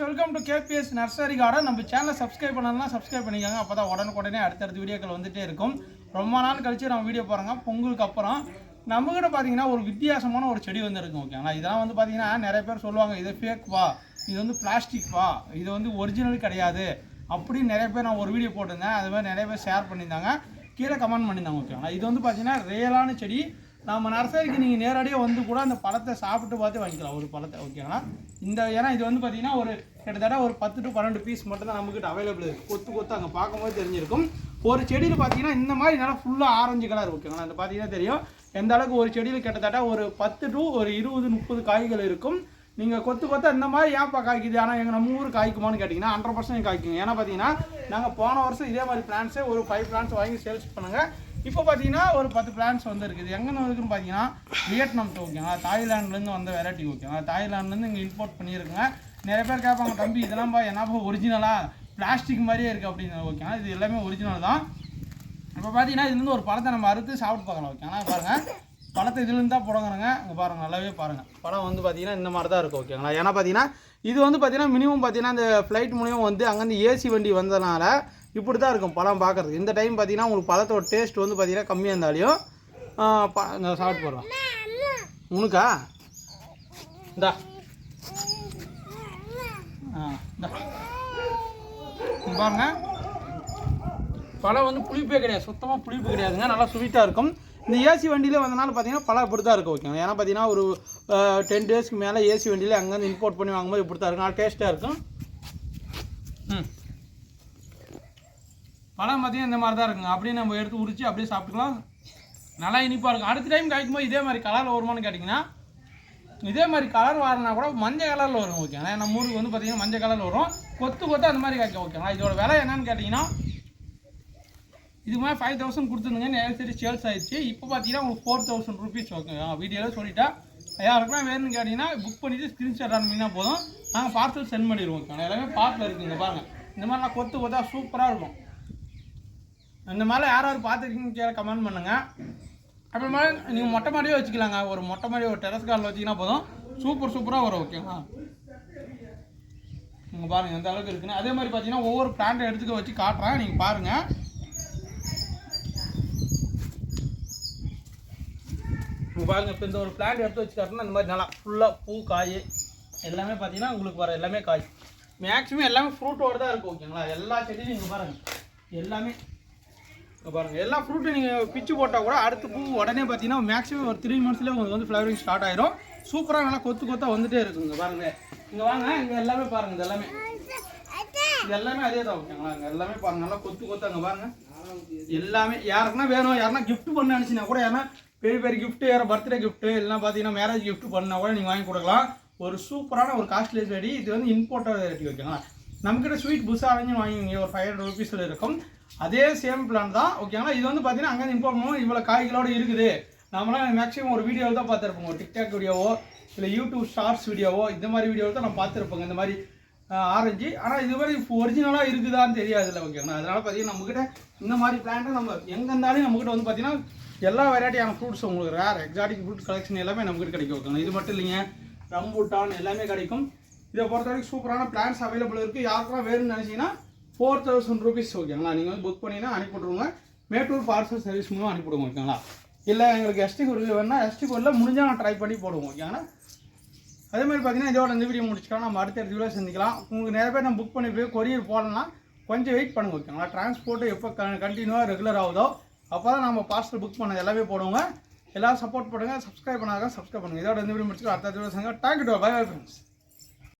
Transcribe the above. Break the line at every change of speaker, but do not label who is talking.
Welcome to KPS nursery garden நம்ம சேனலை subscribe பண்ணலாம் சப்ஸ்கிரைப் பண்ணிக்கோங்க. அப்போ தான் உடனுக்குடனே அடுத்தடுத்த வீடியோக்கள் வந்துட்டே இருக்கும். ரொம்ப நாள் கழிச்சு நம்ம வீடியோ போகிறாங்க பொங்கலுக்கு அப்புறம் நம்மகிட்ட பார்த்தீங்கன்னா ஒரு வித்தியாசமான ஒரு செடி வந்துருக்கும் ஓகே ஓகேங்களா இதெல்லாம் வந்து பார்த்தீங்கன்னா நிறைய பேர் சொல்லுவாங்க இது ஃபேக் வா? இது வந்து பிளாஸ்டிக் வா? இது வந்து ஒரிஜினல் கிடையாது. அப்படின்னு நிறைய பேர் நான் ஒரு வீடியோ போட்டிருந்தேன். அது மாதிரி நிறைய பேர் ஷேர் பண்ணியிருந்தாங்க. கீழே கமெண்ட் பண்ணியிருந்தாங்க ஓகேங்களா இது வந்து பார்த்தீங்கன்னா ரியலான செடி. நம்ம நர்சரிக்கு நீங்கள் நேரடியாக வந்து கூட அந்த பழத்தை சாப்பிட்டு பார்த்து வாங்கிக்கலாம். ஒரு பழத்தை ஓகேங்களா இந்த ஏன்னா இது வந்து பார்த்தீங்கன்னா ஒரு கிட்டத்தட்ட ஒரு பத்து டு பன்னெண்டு பீஸ் மட்டும் தான் நம்மக்கிட்ட அவைலபிள் இருக்குது கொத்து கொத்து அங்கே பார்க்கும்போது தெரிஞ்சிருக்கும். ஒரு செடியில் பார்த்தீங்கன்னா இந்த மாதிரி நல்லா ஃபுல்லாக ஆரஞ்சு கலர் ஓகேங்களா அந்த பார்த்தீங்கன்னா தெரியும். எந்த அளவுக்கு ஒரு செடியில் கிட்டத்தட்ட ஒரு பத்து டு ஒரு இருபது முப்பது காய்கள் இருக்கும். நீங்கள் கொத்து கொத்து இந்த மாதிரி ஏன்ப்பா காய்க்குது? ஆனால் எங்கள் நம்ம ஊர் காய்க்குமான்னு கேட்டிங்கன்னா ஹண்ட்ரட் பர்சன்ட் காய்க்குங்க. ஏன்னா பார்த்தீங்கன்னா நாங்கள் போன வருஷம் இதே மாதிரி பிளான்ஸே ஒரு ஃபைவ் பிளான்ஸ் வாங்கி சேல்ஸ் பண்ணுங்கள் இப்போ பார்த்தீங்கன்னா ஒரு பத்து பிளான்ஸ் வந்து இருக்குது எங்கே இருக்குன்னு பார்த்தீங்கன்னா வியட்நாம் ஓகேங்களா தாய்லாண்ட்லேருந்து வந்த வெரைட்டி ஓகேங்களா தாய்லாண்ட்லேருந்து இங்கே இம்போர்ட் பண்ணியிருக்குங்க. நிறைய பேர் கேட்பாங்க தம்பி இதெல்லாம்ப்பா என்னப்பா ஒரிஜினலா பிளாஸ்டிக் மாதிரியே இருக்குது அப்படின்னு. ஓகேங்களா இது எல்லாமே ஒரிஜினல் தான். இப்போ பார்த்தீங்கன்னா இதுலேருந்து ஒரு பழத்தை நம்ம அறுத்து சாப்பிட்டு பார்க்கலாம் ஓகேங்களா பாருங்கள் பழத்தை இதுலேருந்து தான் புடங்குறங்க இங்கே பாருங்கள் நல்லாவே பாருங்கள் பழம் வந்து பார்த்தீங்கன்னா இந்த மாதிரி தான் இருக்கும் ஓகேங்களா ஏன்னா பார்த்தீங்கன்னா இது வந்து பார்த்தீங்கன்னா மினிமம் பார்த்தீங்கன்னா இந்த ஃப்ளைட் மூலியம் வந்து அங்கேருந்து ஏசி வண்டி வந்ததுனால இப்படி தான் இருக்கும் பழம் பார்க்குறதுக்கு இந்த டைம் பார்த்தீங்கன்னா உங்களுக்கு பழத்தோட டேஸ்ட் வந்து பார்த்தீங்கன்னா கம்மியாக இருந்தாலையும் ப இந்த சாப்பிட்டு போடுறோம். உனக்கா? இந்தா. ஆ பாருங்க. பழம் வந்து புளிப்பே கிடையாது. சுத்தமாக புளிப்பு கிடையாதுங்க. நல்லா ஸ்வீட்டாக இருக்கும். இந்த ஏசி வண்டியில் வந்தனால பார்த்தீங்கன்னா பழம் இப்படி தான் இருக்கும் ஓகேங்க ஏன்னா பார்த்தீங்கன்னா ஒரு டென் டேஸ்க்கு மேலே ஏசி வண்டியில் அங்கேருந்து இம்போர்ட் பண்ணி வாங்கும்போது இப்படி தான் இருக்கும். நல்லா டேஸ்ட்டாக இருக்கும். பழம் பார்த்தீங்கன்னா இந்த மாதிரி தான் இருக்குங்க. அப்படியே நம்ம எடுத்து உரிச்சு அப்படியே சாப்பிட்டுக்கலாம். நல்லா இனிப்பாக இருக்கும். அடுத்த டைம் காய்க்கும்போது இதே மாதிரி கலரில் வருமானு கேட்டிங்கன்னா இதே மாதிரி கலர் வரனா கூட மஞ்சள் கலரில் வரும் ஓகேங்களா நம்ம ஊருக்கு வந்து பார்த்தீங்கன்னா மஞ்சள் கலரில் வரும். கொத்து கொத்து அந்த மாதிரி காய்க்கும் ஓகேங்களா இதோட விலை என்னன்னு கேட்டிங்கன்னா இதுக்கு மாதிரி ஃபைவ் தௌசண்ட் கொடுத்துருந்துங்க நிறைய சரி சேல்ஸ் ஆயிடுச்சு. இப்போ பார்த்தீங்கன்னா உங்களுக்கு ஃபோர் தௌசண்ட் ருபீஸ் ஓகேங்களா வீடியோவில் சொல்லிட்டேன் யாருக்குலாம் வேணும்னு கேட்டிங்கன்னா புக் பண்ணிவிட்டு ஸ்க்ரீன்ஷாட் அனுப்பிங்கன்னா போதும். நாங்கள் பார்சல் சென்ட் பண்ணிடுவோம் ஓகேங்களா எல்லாமே பார்சல் இருக்குங்க பாருங்கள் இந்த மாதிரிலாம் கொத்து கொத்தா சூப்பராக இருக்கும். இந்த மாதிரிலாம் யார் யார் பார்த்துருக்கீங்கன்னு கீழே கமெண்ட் பண்ணுங்கள் அப்புறமா நீங்கள் மொட்டை மாடியே வச்சுக்கலாங்க. ஒரு மொட்டை மாடி ஒரு டெரஸ் கார்டில் வச்சிங்கன்னா போதும். சூப்பர் சூப்பராக வரும் ஓகேங்களா நீங்கள் பாருங்கள் எந்த அளவுக்கு இருக்குன்னு. அதே மாதிரி பார்த்தீங்கன்னா ஒவ்வொரு பிளான்ட்டை எடுத்துக்க வச்சு காட்டுறேன். நீங்கள் பாருங்கள் நீங்கள் பாருங்கள் இப்போ இந்த ஒரு பிளான்ட் எடுத்து வச்சு காட்டினா இந்த மாதிரி நல்லா ஃபுல்லாக பூ காய் எல்லாமே பார்த்தீங்கன்னா உங்களுக்கு வர எல்லாமே காய். மேக்ஸிமம் எல்லாமே ஃப்ரூட்டோட தான் இருக்கும் ஓகேங்களா எல்லா செடியும் நீங்கள் பாருங்கள் எல்லாமே பாருங்க எல்லா ஃப்ரூட்டும் நீங்கள் பிச்சு போட்டால் கூட அடுத்த பூ உடனே பார்த்தீங்கன்னா மேக்ஸிமம் ஒரு த்ரீ மந்த்ஸ்லேயே உங்களுக்கு வந்து ஃப்ளவரிங் ஸ்டார்ட் ஆயிரும். சூப்பராக நல்லா கொத்து கொத்தா வந்துட்டே இருக்குங்க பாருங்க. இங்கே வாங்க இங்கே எல்லாமே பாருங்க இது எல்லாமே. இது எல்லாமே அதே தான் ஓகேங்களா இங்கே எல்லாமே பாருங்க நல்லா கொத்து கொத்தாங்க பாருங்க. எல்லாமே யாருக்குன்னா வேணும் யாருன்னா கிஃப்ட் பண்ண நினச்சினா கூட யாருன்னா பெரிய பெரிய கிஃப்ட்டு யாரும் பர்த்டே கிஃப்ட்டு இல்லைனா பார்த்தீங்கன்னா மேரேஜ் கிஃப்ட் பண்ணால் கூட நீங்கள் வாங்கி கொடுக்கலாம். ஒரு சூப்பரான ஒரு காஸ்ட்லி செடி இது வந்து இம்போர்ட்டட் வெரைட்டி ஓகேங்களா நம்மக்கிட்ட ஸ்வீட் புதுசாக ஆரஞ்சு வாங்கிங்க. ஒரு ஃபைவ் ஹண்ட்ரட் ருபீஸில் இருக்கும். அதே சேம் பிளான் தான். ஓகேங்களா இது வந்து பார்த்தீங்கன்னா அங்கே இம்போர்ட் பண்ணுவோம். இவ்வளோ காய்களோடு இருக்குது. நம்மளாம் மேக்ஸிமம் ஒரு வீடியோவில் தான் பார்த்துருப்போம். ஒரு டிக்டாக் வீடியோவோ இல்லை யூடியூப் ஷார்ட்ஸ் வீடியோவோ இந்த மாதிரி வீடியோவில் தான் நம்ம பார்த்துருப்போங்க. இந்த மாதிரி ஆரஞ்சு ஆனால் இது மாதிரி ஒரிஜினலாக இருக்குதான்னு தெரியாதுல்ல ஓகேங்களா அதனால் பார்த்தீங்கன்னா நம்மக்கிட்ட இந்த மாதிரி பிளான்ட்டை நம்ம எங்கே இருந்தாலும் நம்மக்கிட்ட வந்து பார்த்தீங்கன்னா எல்லா வெரைட்டியான ஃப்ரூட்ஸ் உங்களுக்கு ரேர் எக்ஸாட்டிக் ஃப்ரூட் கலெக்ஷன் எல்லாமே நம்மக்கிட்ட கிடைக்கும் ஓகேங்களா இது மட்டும் இல்லைங்க. ரம்பூட்டான் எல்லாமே கிடைக்கும். இதை பொறுத்த வரைக்கும் சூப்பரான பிளான்ஸ் அவைலபிள் இருக்குது யாருக்கெல்லாம் வேணும்னு நினச்சிங்கன்னா ஃபோர் தௌசண்ட் ருபீஸ் ஓகேங்களா? நீங்கள் வந்து புக் பண்ணிங்கன்னா அனுப்பிவிட்ருவோங்க மேட்டூர் பார்சல் சர்வீஸ் மூலம் அனுப்பிவிடுவோம் ஓகேங்களா? இல்லை எங்களுக்கு எஸ்டி கோடு வேணும்னா எஸ்டி கோடில் முடிஞ்சால் நான் ட்ரை பண்ணி போடுவோம் ஓகேங்களா? அதே மாதிரி பார்த்தீங்கன்னா இதோட இந்த வீடியோ முடிச்சுக்கலாம். நம்ம அடுத்த வீடியோ சந்திக்கலாம். உங்களுக்கு நிறைய பேர் நம்ம புக் பண்ணி போய் கொரியர் போடலன்னா கொஞ்சம் வெயிட் பண்ணுங்க ஓகேங்களா? டிரான்ஸ்போர்ட்டு எப்போ கண்டினியூவாக ரெகுலர் ஆகுதோ அப்போ தான் நம்ம பார்சல் புக் பண்ண எல்லாமே போடுவோங்க. எல்லோரும் சப்போர்ட் பண்ணுங்கள் சப்ஸ்கிரைப் பண்ணாங்க சப்ஸ்கிரைப் பண்ணுங்கள் இதோட இந்த வீடியோ முடிச்சுக்கலாம். அடுத்த வீடியோ சங்க தேங்க்யூ பை பை ஃப்ரெண்ட்ஸ்